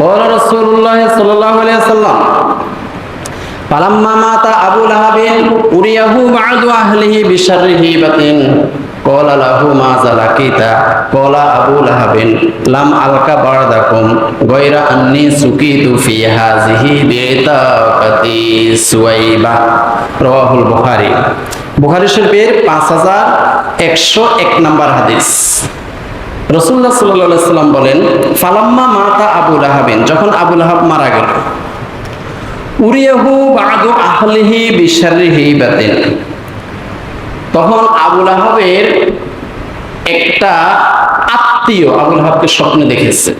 قال رسول الله صلى الله عليه وسلم فلما مات أبو لهب أريه بعض أهله بشر هيبة قال له ماذا لقيت قال أبو لهب لم ألق بعدكم غير أني سقيت في هذه بعتاقة سويبة رواه البخاري বুখারি শরীফের পাঁচ হাজার একশো এক নম্বর হাদিস রসুল্লাহ সাল্লাহ সাল্লাম বলেন, ফালাম্মা মাতা আবুল আহাবিন যখন আবুল আহাব মারা গেল, উরিয়াহু বাদু আহলিহি বিশারিহি বাতিন, তখন আবুল আহাবের একটা আত্মীয় আবুল আহাবকে স্বপ্নে দেখেছে।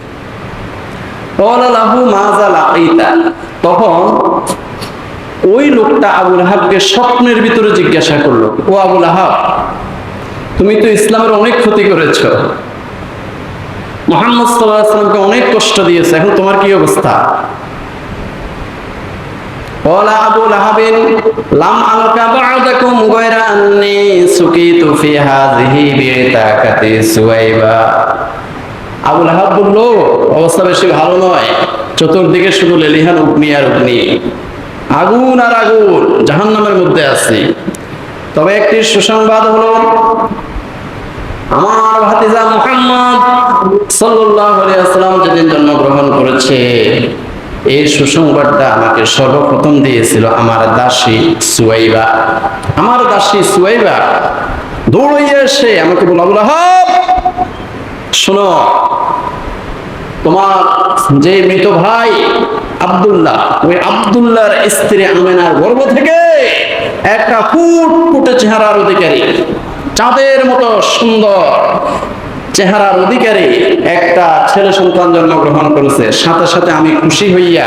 তখন ওই লোকটা আবুল আহাবকে স্বপ্নের ভিতরে জিজ্ঞাসা করল, ও আবুল আহাব তুমি তো ইসলামের অনেক ক্ষতি করেছ। মোহাম্মদ সাল্লাহ সাল্লামকে অনেক কষ্ট দিয়েছে এখন তোমার কি অবস্থা قال أبو لهب لم ألق بعدكم غير أني سقيت في هذه بعتاقة سويبا আবুল আহাব বললো অবস্থা বেশি ভালো নয় চতুর্দিকে শুধু লেলিহান উগ্নি আর উগ্নি আগুন আর আগুন জাহান্নামের মধ্যে আছি তবে একটি সুসংবাদ হলো আমার ভাতিজা মুহাম্মদ ওয়াসাল্লাম যেদিন জন্মগ্রহণ করেছে এই সুসংবাদটা আমাকে সর্বপ্রথম দিয়েছিল আমার দাসী সুয়াইবা। আমার দাসী সুয়াইবা দৌড়িয়ে এসে আমাকে বলা বলা শোনো, তোমার যে মৃত ভাই আব্দুল্লাহ, ওই আব্দুল্লাহর স্ত্রী আমেনার গর্ভ থেকে একটা ফুট ফুটে চেহারার অধিকারী, চাঁদের মতো সুন্দর চেহারার অধিকারী একটা ছেলে সন্তান জন্মগ্রহণ করেছে। সাথে সাথে আমি খুশি হইয়া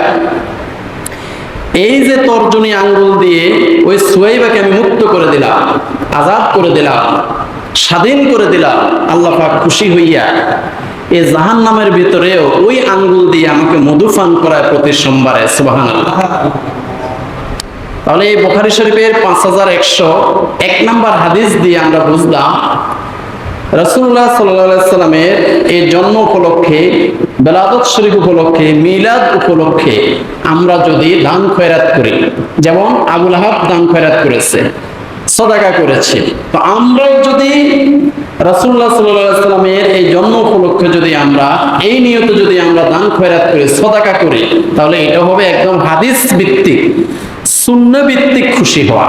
এই যে তর্জনী আঙ্গুল দিয়ে ওই সুয়াইবাকে আমি মুক্ত করে দিলাম, আজাদ করে দিলাম, স্বাধীন করে দিলাম, আল্লাহ পাক খুশি হইয়া এই জাহান নামের ভিতরেও ওই আঙ্গুল দিয়ে আমাকে মধু পান করায় প্রতি সোমবারে সুবাহান তাহলে এই বোখারি শরীফের পাঁচ হাজার একশো এক নম্বর হাদিস দিয়ে আমরা বুঝলাম রসুল্লাহ সাল্লামের এই জন্ম উপলক্ষে, বেলাদত শরীফ উপলক্ষে, মিলাদ উপলক্ষে আমরা যদি দান খয়রাত করি, যেমন আবুল আহাব দান খয়রাত করেছে, সদাকা করেছে, তো আমরাও যদি রাসুল্লাহ সাল্লামের এই জন্ম উপলক্ষে যদি আমরা, এই নিয়ত যদি আমরা দান খয়রাত করি, সদাকা করি, তাহলে এটা হবে একদম হাদিস ভিত্তিক শূন্য ভিত্তিক খুশি হওয়া।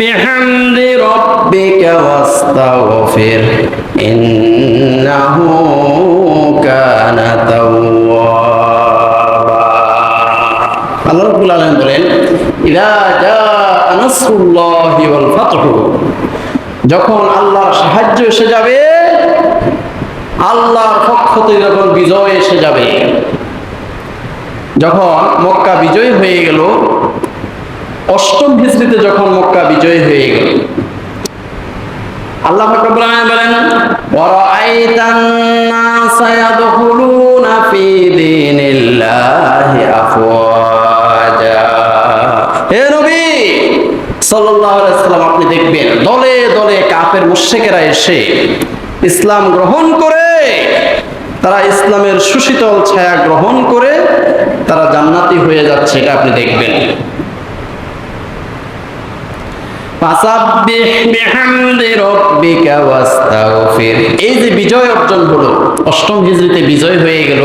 বিহামদি রাব্বিকা ওয়াস্তাগফির, ইন্নাহু কানা তাওয়াবা। আল্লাহ রাব্বুল আলামিন বলেন, ইদা জা নাসরুল্লাহি ওয়াল ফাতহু। যখন আল্লাহর সাহায্য এসে যাবে, আল্লাহর পক্ষ থেকে যখন বিজয় এসে যাবে, যখন মক্কা বিজয় হয়ে গেল অষ্টম হিজড়িতে যখন মক্কা বিজয় হয়ে গেল, আল্লাহ বলেন আপনি দেখবেন, দলে দলে কাফের মুশরিকেরা এসে ইসলাম গ্রহণ করে, তারা ইসলামের সুশীতল ছায়া গ্রহণ করে, তারা জান্নাতি হয়ে যাচ্ছে, এটা আপনি দেখবেন ফাসাব্বিহ বিহামদি রাব্বিকা ওয়াস্তাগফির এই যে বিজয় অর্জন হলো, অষ্টম হিজরিতে বিজয় হয়ে গেল,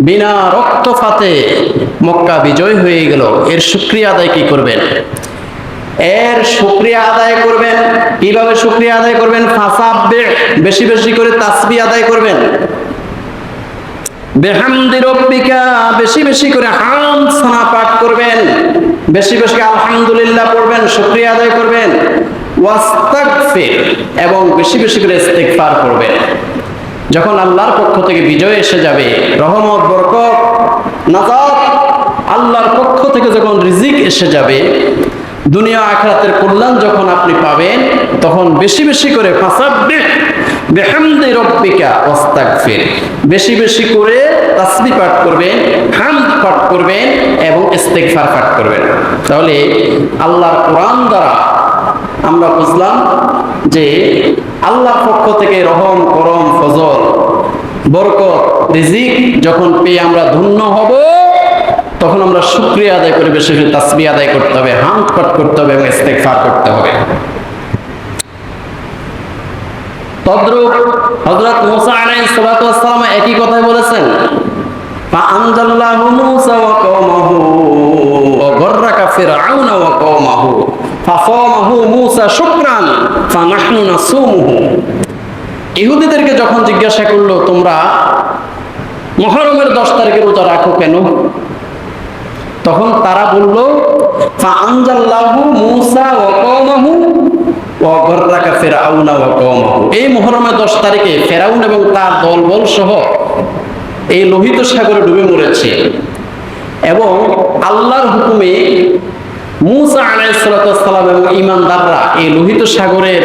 বিনা রক্তপাতে মক্কা বিজয় হয়ে গেল, এর শুকরিয়া আদায় কি করবেন? এর শুকরিয়া আদায় করবেন, কীভাবে শুকরিয়া আদায় করবেন? ফাসাব্বিহ, বেশি বেশি করে তাসবিহ আদায় করবেন। বেহামদি রব্বিকা, বেশি বেশি করে হাম সানা পাঠ করবেন। বেশি বেশি আলহামদুলিল্লাহ পড়বেন, শুক্রিয়া আদায় করবেন এবং বেশি বেশি করে ইস্তেগফার করবেন। যখন আল্লাহর পক্ষ থেকে বিজয় এসে যাবে, রহমত, বরকত, নাজাত, আল্লাহর পক্ষ থেকে যখন রিজিক এসে যাবে, দুনিয়া আখরাতের কল্যাণ যখন আপনি পাবেন, তখন বেশি বেশি করে ফাসাব্বিহ বিহামদি বেশি বেশি করে তাসবিহ পাঠ করবেন হামদ পাঠ করবেন এবং ইস্তেগফার পাঠ করবেন। তাহলে আল্লাহর কোরআন দ্বারা আমরা বুঝলাম যে আল্লাহর পক্ষ থেকে রহম, করম, ফজল, বরকত, রিজিক যখন পেয়ে আমরা ধন্য হব, তখন আমরা শুক্রিয়া আদায় করে বেশি বেশি তাসবি আদায় করতে হবে হামদ পাঠ করতে হবে এবং ইস্তেগফার করতে হবে। তদ্রূপ হযরত মুসা ওয়াস সালাম একই কথাই বলেছেন ইহুদিদেরকে যখন জিজ্ঞাসা করল, তোমরা মহরমের দশ তারিখে রোজা রাখো কেন? তখন তারা বলল ফাআনজাল্লাহু মুসা ওয়া কওমাহু ওয়া গররাকা ফিরআউনা ওয়া এই মুহররমের 10 তারিখে ফেরাউন এবং তার দলবল সহ এই লোহিত সাগরে ডুবে মরেছে। এবং আল্লাহর হুকুমে মুসা আলাইহিসসালাম এবং ঈমানদাররা এই লোহিত সাগরের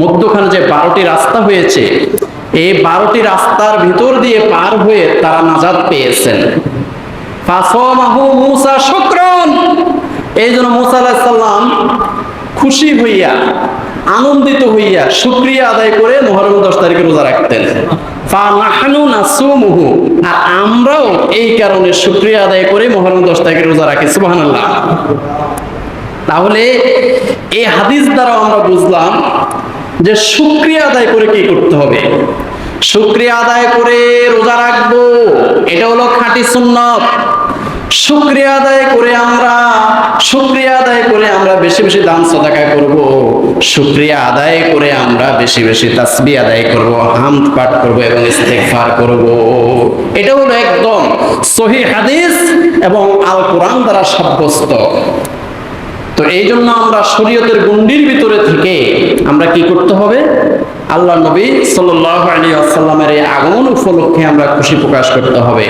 মধ্যখানে যে বারোটি রাস্তা হয়েছে, এই বারোটি রাস্তার ভিতর দিয়ে পার হয়ে তারা নাজাদ পেয়েছেন। এই জন্য মুসা আলাইহিস সালাম খুশি হইয়া আনন্দিত হইয়া শুকরিয়া আদায় করে মুহররম 10 তারিখে রোজা রাখতেন। আর আমরাও এই কারণে শুকরিয়া আদায় করে মুহররম 10 তারিখে রোজা রাখি তাহলে এই হাদিস দ্বারা আমরা বুঝলাম যে শুক্রিয়া আদায় করে কি করতে হবে? শুক্রিয়া আদায় করে রোজা রাখব, এটা হলো খাঁটি সুন্নত। শুক্রিয়া আদায় করে আমরা, শুক্রিয়া আদায় করে আমরা বেশি বেশি দান সদাকা করব। শুক্রিয়া আদায় করে আমরা বেশি বেশি তাসবি আদায় করব হামদ পাঠ করব এবং ইস্তেগফার করব। এটা হলো একদম সহি হাদিস এবং আল কোরআন দ্বারা সাব্যস্ত। তো এই জন্য আমরা শরীয়তের গুন্ডির ভিতরে থেকে আমরা কি করতে হবে? আল্লাহ নবী সাল্লাল্লাহু আলাইহি ওয়াসাল্লামের এই আগমন উপলক্ষে আমরা খুশি প্রকাশ করতে হবে।